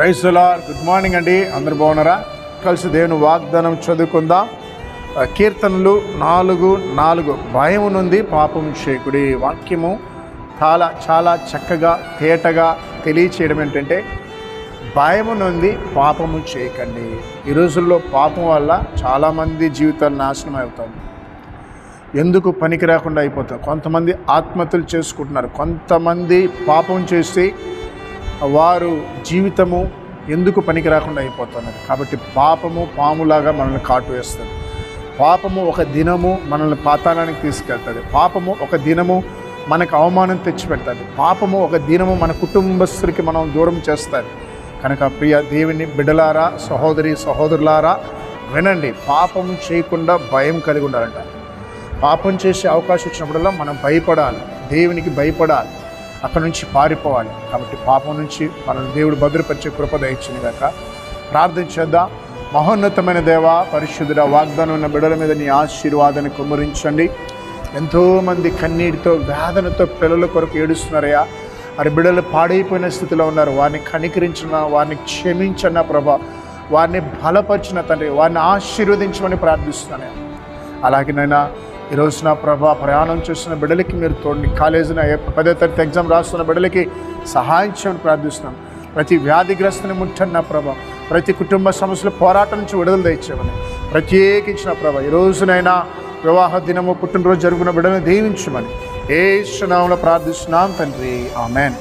క్రైస్తులార్ good morning అండి. అందరు బాగున్నారా? కలిసి దేవుని వాగ్దానం చదువుకుందాం. కీర్తనలు నాలుగు నాలుగు. భయం నుండి పాపం చేకుడి వాక్యము చాలా చాలా చక్కగా తేటగా తెలియచేయడం ఏంటంటే భయము నుండి పాపము చేయకండి ఈ రోజుల్లో పాపం వల్ల చాలామంది జీవితాలు నాశనం అవుతాయి ఎందుకు పనికి రాకుండా అయిపోతారు కొంతమంది ఆత్మహత్యలు చేసుకుంటున్నారు. కొంతమంది పాపం చేసి వారు జీవితము ఎందుకు పనికి రాకుండా అయిపోతున్నారు కాబట్టి పాపము పాములాగా మనల్ని కాటు వేస్తుంది. పాపము ఒక దినము మనల్ని పాతాళానికి తీసుకెళ్తుంది. పాపము ఒక దినము మనకు అవమానం తెచ్చిపెడుతుంది. పాపము ఒక దినము మన కుటుంబస్తులకి మనం దూరం చేస్తుంది. కనుక ప్రియ దేవుని బిడలారా సహోదరి సహోదరులారా వినండి. పాపం చేయకుండా భయం కలిగి ఉండాలంట. పాపం చేసే అవకాశం వచ్చినప్పుడల్లా మనం భయపడాలి. దేవునికి భయపడాలి. అక్కడ నుంచి పారిపోవాలి. కాబట్టి పాపం నుంచి మనల్ని దేవుడు భద్రపరిచే కృప దయచింది గాక. ప్రార్థన చేద్దాం. మహోన్నతమైన దేవ పరిశుద్ధుడ వాగ్దానం ఉన్న బిడల మీద నీ ఆశీర్వాదాన్ని కుమ్మరించండి. ఎంతోమంది కన్నీటితో వేదనతో పిల్లల కొరకు ఏడుస్తున్నారయ్యా. మరి బిడలు పాడైపోయిన స్థితిలో ఉన్నారు. వారిని కనికరించిన వారిని క్షమించిన ప్రభా. వారిని బలపరిచిన తండ్రి వారిని ఆశీర్వదించమని ప్రార్థిస్తున్నాను. అలాగే నైనా ఈ రోజున ప్రభా ప్రయాణం చేస్తున్న బిడ్డలకి మీరు తోడిని. కాలేజీన పదో తరగతి ఎగ్జామ్ రాస్తున్న బిడ్డలకి సహాయం చేయమని ప్రార్థిస్తున్నాం. ప్రతి వ్యాధిగ్రస్తుని ముట్టండి నా ప్రభా ప్రతి కుటుంబ సమస్యల పోరాటం నుంచి విడుదల తెచ్చామని ప్రత్యేకించిన ప్రభా ఈ రోజునైనా వివాహ దినము పుట్టినరోజు జరుగుతున్న బిడ్డలను దీవించమని ఏ సునామంలో ప్రార్థిస్తున్నాం తండ్రి. ఆమెన్.